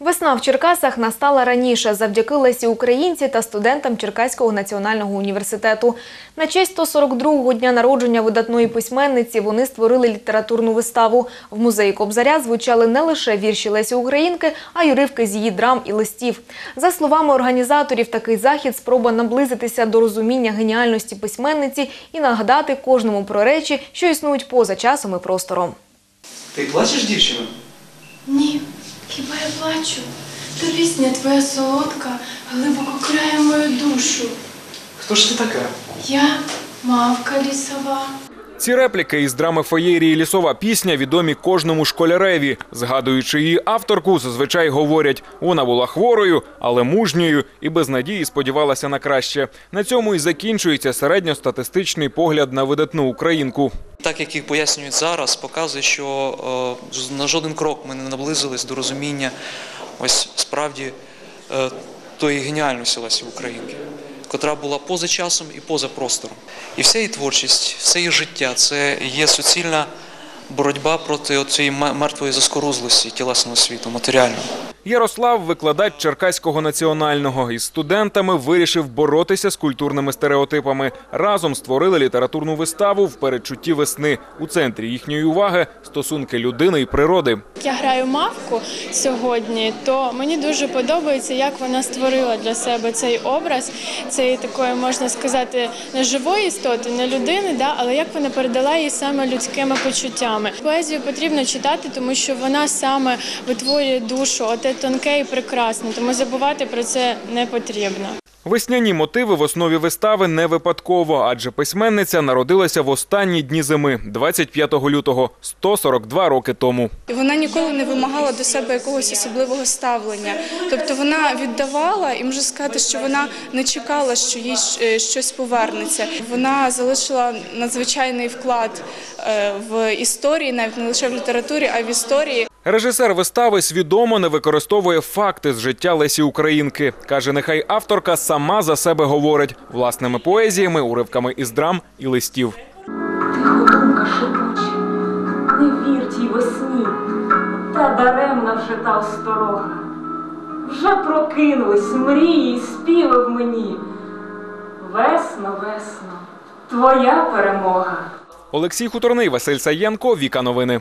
Весна в Черкасах настала раніше завдяки Лесі Українці та студентам Черкаського національного університету. На честь 142-го дня народження видатної письменниці вони створили літературну виставу. В музеї Кобзаря звучали не лише вірші Лесі Українки, а й уривки з її драм і листів. За словами організаторів, такий захід спроба наблизитися до розуміння геніальності письменниці і нагадати кожному про речі, що існують поза часом і простором. Ти плачеш, дівчина? Ні, хіба я плачу? Та пісня твоя солодка глибоко крає мою душу. Хто ж ти така? Я мавка лісова. Ці репліки із драми феєрії лісова пісня відомі кожному школяреві. Згадуючи її авторку, зазвичай говорять, вона була хворою, але мужньою і без надії сподівалася на краще. На цьому і закінчується середньостатистичний погляд на видатну українку. Так як їх пояснюють зараз, показує, що е, на жоден крок ми не наблизились до розуміння ось справді е, тої геніальності Лесі Українки, котра була поза часом і поза простором. І вся її творчість, все її життя це є суцільна боротьба проти цієї мертвої заскорузлості тілесного світу, матеріального. Ярослав, викладач Черкаського національного, із студентами вирішив боротися з культурними стереотипами. Разом створили літературну виставу в передчутті весни. У центрі їхньої уваги стосунки людини і природи. Я граю мавку сьогодні, то мені дуже подобається, як вона створила для себе цей образ, цієї такої, можна сказати, не живої істоти, не людини, да, але як вона передала її саме людськими почуттями. Поезію потрібно читати, тому що вона саме витворює душу, тонке і прекрасне, тому забувати про це не потрібно. Весняні мотиви в основі вистави не випадково, адже письменниця народилася в останні дні зими, 25 лютого, 142 роки тому. І вона ніколи не вимагала до себе якогось особливого ставлення. Тобто вона віддавала і можу сказати, що вона не чекала, що їй е, щось повернеться. Вона залишила надзвичайний вклад е, в історії, навіть не лише в літературі, а й в історії. Режисер вистави свідомо не використовує факти з життя Лесі Українки. Каже, нехай авторка сама за себе говорить власними поезіями, уривками із драм і листів. Тихо шепоче, не вір тій весні, та даремно вже та осторога. Вже прокинулись мрії й співи в мені. Весно, весно, твоя перемога. Олексій Хуторний, Василь Саєнко, Віка Новини.